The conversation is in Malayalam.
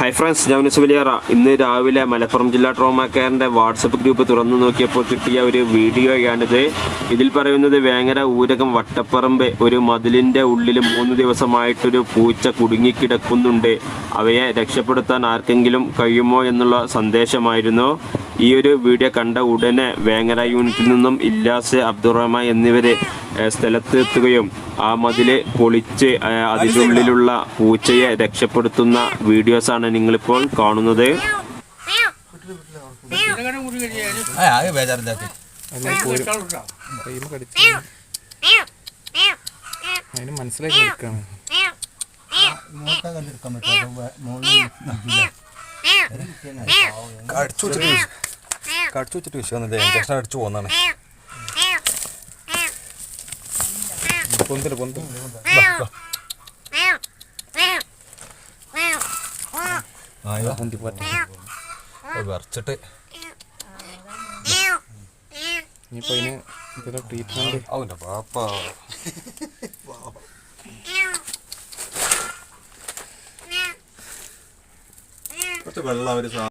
ഹൈ ഫ്രണ്ട്സ് ഞാൻ വലിയറ ഇന്ന് രാവിലെ മലപ്പുറം ജില്ലാ ട്രോമാ കെയറിന്റെ വാട്സപ്പ് ഗ്രൂപ്പ് തുറന്നു നോക്കിയപ്പോൾ കിട്ടിയ ഒരു വീഡിയോയാണിത്. ഇതിൽ പറയുന്നത് വേങ്ങര ഊരകം വട്ടപ്പറമ്പ് ഒരു മതിലിന്റെ ഉള്ളിൽ മൂന്ന് ദിവസമായിട്ടൊരു പൂച്ച കുടുങ്ങിക്കിടക്കുന്നുണ്ട്. അവയെ രക്ഷപ്പെടുത്താൻ ആർക്കെങ്കിലും കഴിയുമോ എന്നുള്ള സന്ദേശമായിരുന്നു. ഈ ഒരു വീഡിയോ കണ്ട ഉടനെ വേങ്ങര യൂണിറ്റിൽ നിന്നും ഇല്ലാസ് അബ്ദുറഹ്മാൻ എന്നിവരെ സ്ഥലത്ത് എത്തുകയും ആ മതിൽ പൊളിച്ച് അതിനുള്ളിലുള്ള അതിന്റെ ഉള്ളിലുള്ള പൂച്ചയെ രക്ഷപ്പെടുത്തുന്ന വീഡിയോസാണ് നിങ്ങളിപ്പോൾ കാണുന്നത്. മനസ്സിലാക്കി അതിന് മനസ്സിലാക്കി കൊടുക്കാണ്. കടിച്ചു വെച്ചിട്ട് കടിച്ചു വെച്ചിട്ട് വിഷയം ഇഞ്ചക്ഷൻ അടിച്ചു പോകുന്നതാണ് പൊന്തിൽ പൊന്ത് ആ പൊന്തി പോട്ടെ വിറച്ചിട്ട് ഇനിയിപ്പോ അതിന് ഇതിന് ട്രീറ്റ്മെന്റ് അവന്റെ പാപ്പ കുറച്ച് വെള്ളം അവർ